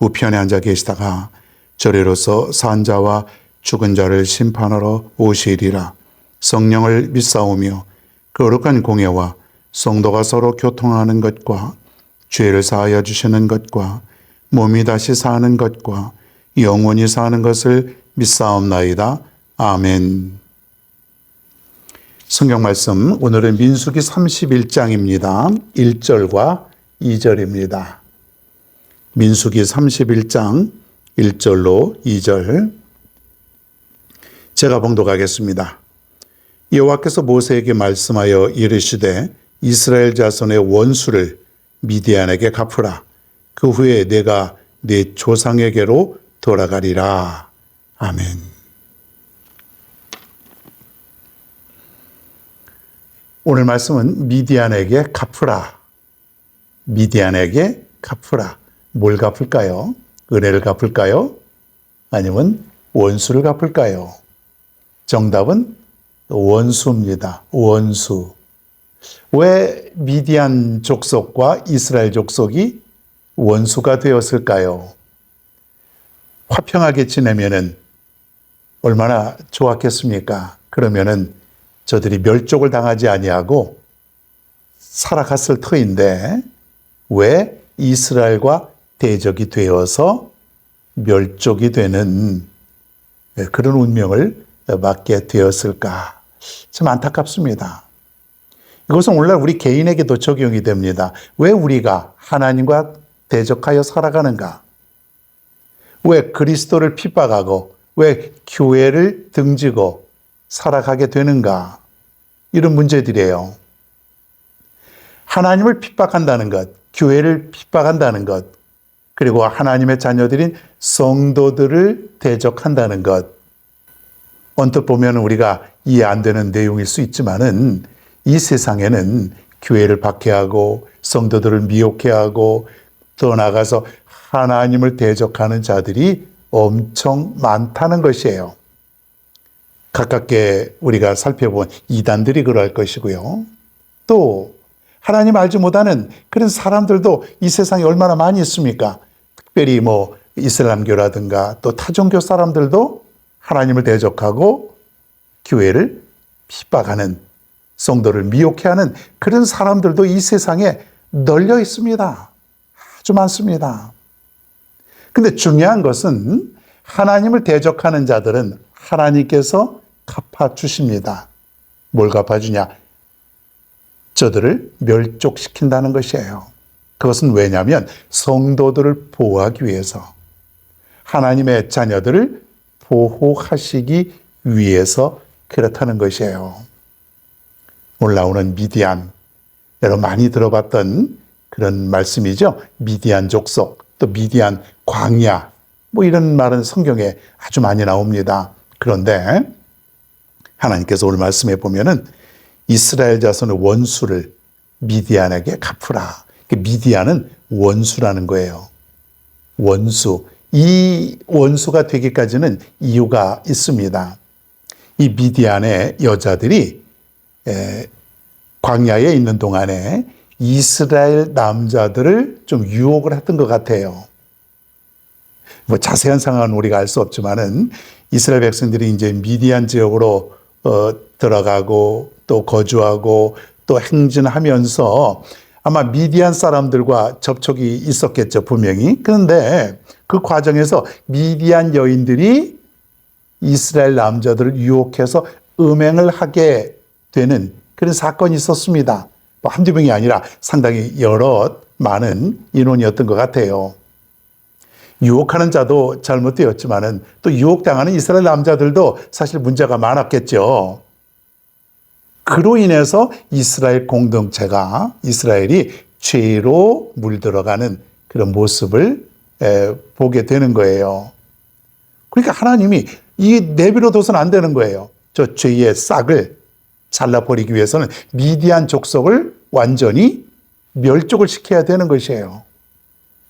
우편에 앉아 계시다가 저리로서 산자와 죽은 자를 심판하러 오시리라 성령을 믿사오며 거룩한 공예와 성도가 서로 교통하는 것과 죄를 사하여 주시는 것과 몸이 다시 사는 것과 영원히 사는 것을 믿사옵나이다. 아멘. 성경 말씀 오늘은 민수기 31장입니다. 1절과 2절입니다. 민수기 31장 1절로 2절 제가 봉독하겠습니다. 여호와께서 모세에게 말씀하여 이르시되 이스라엘 자손의 원수를 미디안에게 갚으라. 그 후에 내가 내 조상에게로 돌아가리라. 아멘. 오늘 말씀은 미디안에게 갚으라. 미디안에게 갚으라. 뭘 갚을까요? 은혜를 갚을까요? 아니면 원수를 갚을까요? 정답은 원수입니다. 원수. 왜 미디안 족속과 이스라엘 족속이 원수가 되었을까요? 화평하게 지내면은 얼마나 좋았겠습니까? 그러면은 저들이 멸족을 당하지 아니하고 살아갔을 터인데 왜 이스라엘과 대적이 되어서 멸족이 되는 그런 운명을 맞게 되었을까? 참 안타깝습니다. 이것은 오늘날 우리 개인에게도 적용이 됩니다. 왜 우리가 하나님과 대적하여 살아가는가? 왜 그리스도를 핍박하고 왜 교회를 등지고 살아가게 되는가? 이런 문제들이에요. 하나님을 핍박한다는 것, 교회를 핍박한다는 것, 그리고 하나님의 자녀들인 성도들을 대적한다는 것. 언뜻 보면 우리가 이해 안 되는 내용일 수 있지만은 이 세상에는 교회를 박해하고 성도들을 미혹해하고 더 나아가서 하나님을 대적하는 자들이 엄청 많다는 것이에요. 가깝게 우리가 살펴본 이단들이 그럴 것이고요. 또 하나님 알지 못하는 그런 사람들도 이 세상에 얼마나 많이 있습니까? 특별히 뭐 이슬람교라든가 또 타종교 사람들도 하나님을 대적하고 교회를 핍박하는 성도를 미혹해하는 그런 사람들도 이 세상에 널려 있습니다. 아주 많습니다. 근데 중요한 것은 하나님을 대적하는 자들은 하나님께서 갚아주십니다. 뭘 갚아주냐? 저들을 멸족시킨다는 것이에요. 그것은 왜냐하면 성도들을 보호하기 위해서 하나님의 자녀들을 보호하시기 위해서 그렇다는 것이에요. 올라오는 미디안 여러분 많이 들어봤던 그런 말씀이죠. 미디안 족속 또 미디안 광야 뭐 이런 말은 성경에 아주 많이 나옵니다. 그런데 하나님께서 오늘 말씀해 보면은 이스라엘 자손의 원수를 미디안에게 갚으라. 그 미디안은 원수라는 거예요. 원수. 이 원수가 되기까지는 이유가 있습니다. 이 미디안의 여자들이 광야에 있는 동안에 이스라엘 남자들을 좀 유혹을 했던 것 같아요. 뭐 자세한 상황은 우리가 알 수 없지만은 이스라엘 백성들이 이제 미디안 지역으로 어, 들어가고 또 거주하고 또 행진하면서 아마 미디안 사람들과 접촉이 있었겠죠, 분명히. 그런데 그 과정에서 미디안 여인들이 이스라엘 남자들을 유혹해서 음행을 하게 되는 그런 사건이 있었습니다. 뭐 한두 명이 아니라 상당히 여러 많은 인원이었던 것 같아요. 유혹하는 자도 잘못되었지만은 또 유혹당하는 이스라엘 남자들도 사실 문제가 많았겠죠. 그로 인해서 이스라엘 공동체가 이스라엘이 죄로 물들어가는 그런 모습을 에, 보게 되는 거예요. 그러니까 하나님이 이 내비로 둬서는 안 되는 거예요. 저 죄의 싹을 잘라버리기 위해서는 미디안 족속을 완전히 멸족을 시켜야 되는 것이에요.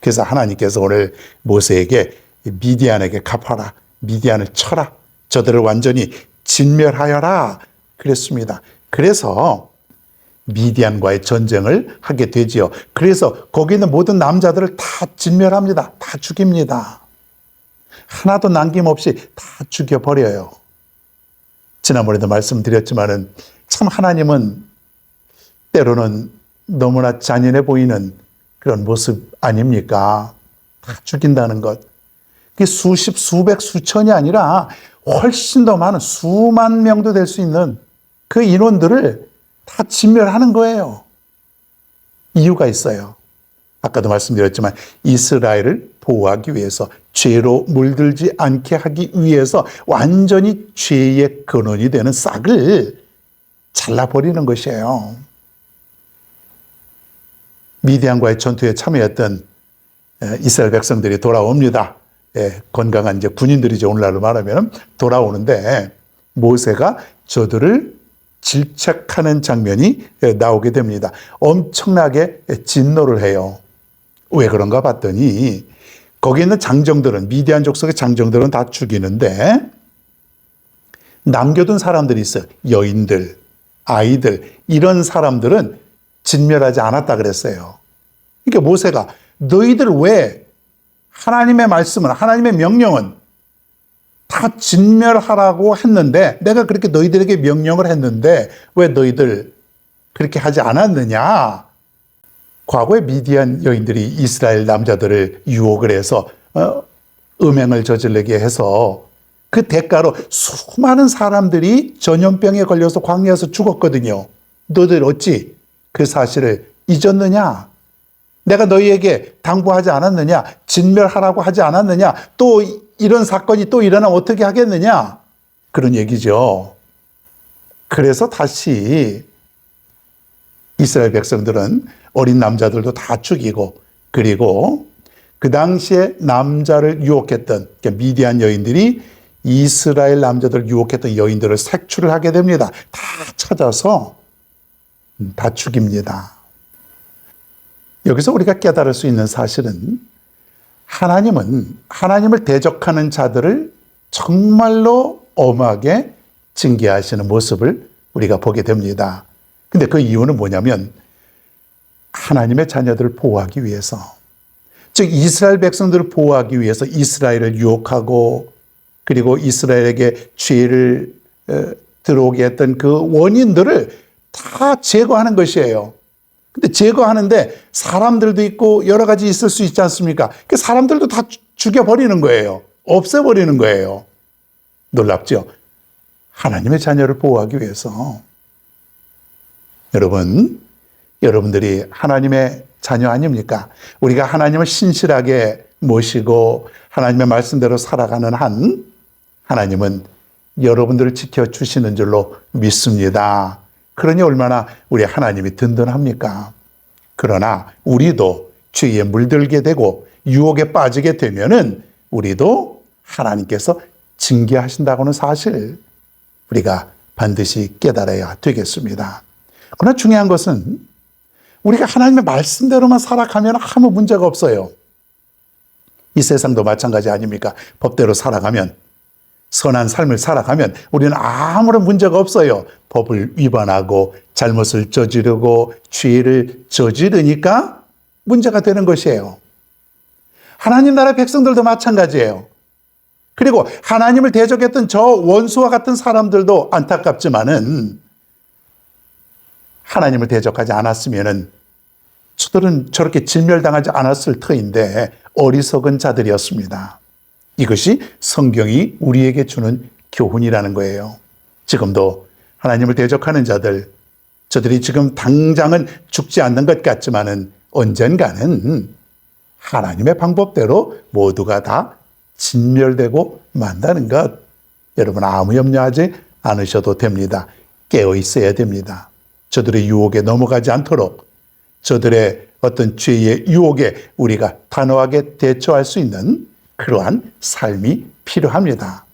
그래서 하나님께서 오늘 모세에게 미디안에게 갚아라. 미디안을 쳐라. 저들을 완전히 진멸하여라. 그랬습니다. 그래서 미디안과의 전쟁을 하게 되지요. 그래서 거기 있는 모든 남자들을 다 진멸합니다. 다 죽입니다. 하나도 남김없이 다 죽여버려요. 지난번에도 말씀드렸지만은 참 하나님은 때로는 너무나 잔인해 보이는 그런 모습 아닙니까? 다 죽인다는 것. 그게 수십, 수백, 수천이 아니라 훨씬 더 많은 수만 명도 될 수 있는 그 인원들을 다 진멸하는 거예요. 이유가 있어요. 아까도 말씀드렸지만 이스라엘을 보호하기 위해서 죄로 물들지 않게 하기 위해서 완전히 죄의 근원이 되는 싹을 잘라버리는 것이에요. 미디안과의 전투에 참여했던 이스라엘 백성들이 돌아옵니다. 예, 건강한 이제 군인들이죠. 오늘날로 말하면 돌아오는데 모세가 저들을 질책하는 장면이 나오게 됩니다. 엄청나게 진노를 해요. 왜 그런가 봤더니 거기 있는 장정들은 미디안 족속의 장정들은 다 죽이는데 남겨둔 사람들이 있어요. 여인들, 아이들 이런 사람들은 진멸하지 않았다 그랬어요. 그러니까 모세가 너희들 왜 하나님의 말씀은 하나님의 명령은 다 진멸하라고 했는데 내가 그렇게 너희들에게 명령을 했는데 왜 너희들 그렇게 하지 않았느냐? 과거에 미디안 여인들이 이스라엘 남자들을 유혹을 해서 어, 음행을 저지르게 해서 그 대가로 수많은 사람들이 전염병에 걸려서 광야에서 죽었거든요. 너희들 어찌 그 사실을 잊었느냐? 내가 너희에게 당부하지 않았느냐? 진멸하라고 하지 않았느냐? 또 이런 사건이 또 일어나면 어떻게 하겠느냐? 그런 얘기죠. 그래서 다시 이스라엘 백성들은 어린 남자들도 다 죽이고 그리고 그 당시에 남자를 유혹했던 그러니까 미디안 여인들이 이스라엘 남자들 유혹했던 여인들을 색출을 하게 됩니다. 다 찾아서 다 죽입니다. 여기서 우리가 깨달을 수 있는 사실은 하나님은 하나님을 대적하는 자들을 정말로 엄하게 징계하시는 모습을 우리가 보게 됩니다. 근데 그 이유는 뭐냐면 하나님의 자녀들을 보호하기 위해서 즉 이스라엘 백성들을 보호하기 위해서 이스라엘을 유혹하고 그리고 이스라엘에게 죄를 들어오게 했던 그 원인들을 다 제거하는 것이에요. 근데 제거하는데 사람들도 있고 여러 가지 있을 수 있지 않습니까? 그 사람들도 다 죽여버리는 거예요. 없애버리는 거예요. 놀랍죠? 하나님의 자녀를 보호하기 위해서. 여러분, 여러분들이 하나님의 자녀 아닙니까? 우리가 하나님을 신실하게 모시고 하나님의 말씀대로 살아가는 한 하나님은 여러분들을 지켜주시는 줄로 믿습니다. 그러니 얼마나 우리 하나님이 든든합니까? 그러나 우리도 죄에 물들게 되고 유혹에 빠지게 되면은 우리도 하나님께서 징계하신다고는 사실 우리가 반드시 깨달아야 되겠습니다. 그러나 중요한 것은 우리가 하나님의 말씀대로만 살아가면 아무 문제가 없어요. 이 세상도 마찬가지 아닙니까? 법대로 살아가면 선한 삶을 살아가면 우리는 아무런 문제가 없어요. 법을 위반하고 잘못을 저지르고 죄를 저지르니까 문제가 되는 것이에요. 하나님 나라 백성들도 마찬가지예요. 그리고 하나님을 대적했던 저 원수와 같은 사람들도 안타깝지만은 하나님을 대적하지 않았으면은 저들은 저렇게 진멸당하지 않았을 터인데 어리석은 자들이었습니다. 이것이 성경이 우리에게 주는 교훈이라는 거예요. 지금도 하나님을 대적하는 자들, 저들이 지금 당장은 죽지 않는 것 같지만은 언젠가는 하나님의 방법대로 모두가 다 진멸되고 만다는 것. 여러분 아무 염려하지 않으셔도 됩니다. 깨어 있어야 됩니다. 저들의 유혹에 넘어가지 않도록 저들의 어떤 죄의 유혹에 우리가 단호하게 대처할 수 있는 그러한 삶이 필요합니다.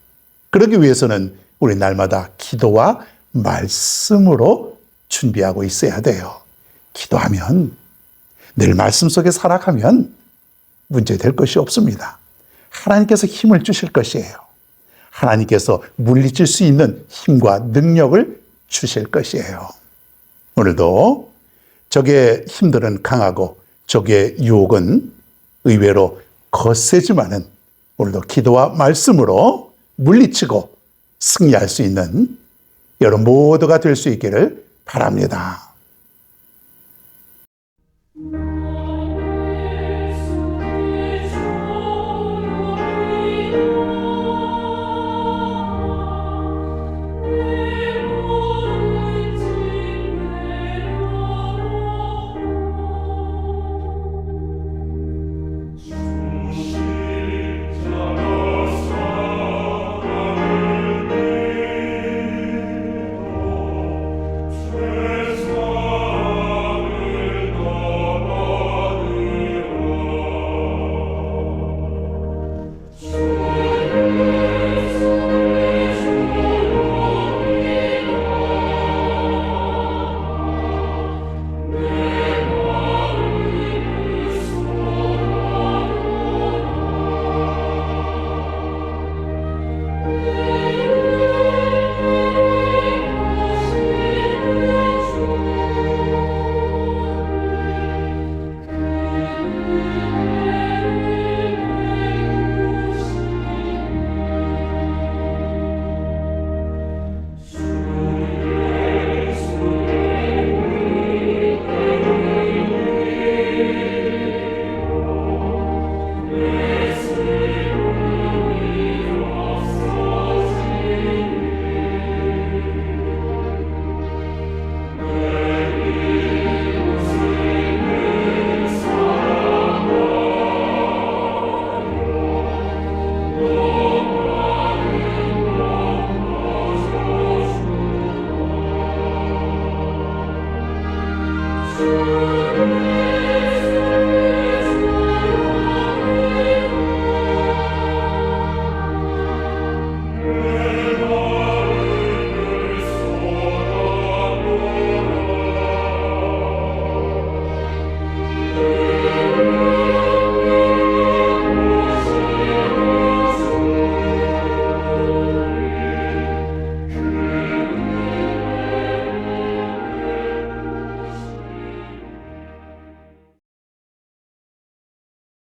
그러기 위해서는 우리 날마다 기도와 말씀으로 준비하고 있어야 돼요. 기도하면 늘 말씀 속에 살아가면 문제 될 것이 없습니다. 하나님께서 힘을 주실 것이에요. 하나님께서 물리칠 수 있는 힘과 능력을 주실 것이에요. 오늘도 적의 힘들은 강하고 적의 유혹은 의외로 거세지만은 오늘도 기도와 말씀으로 물리치고 승리할 수 있는 여러분 모두가 될 수 있기를 바랍니다.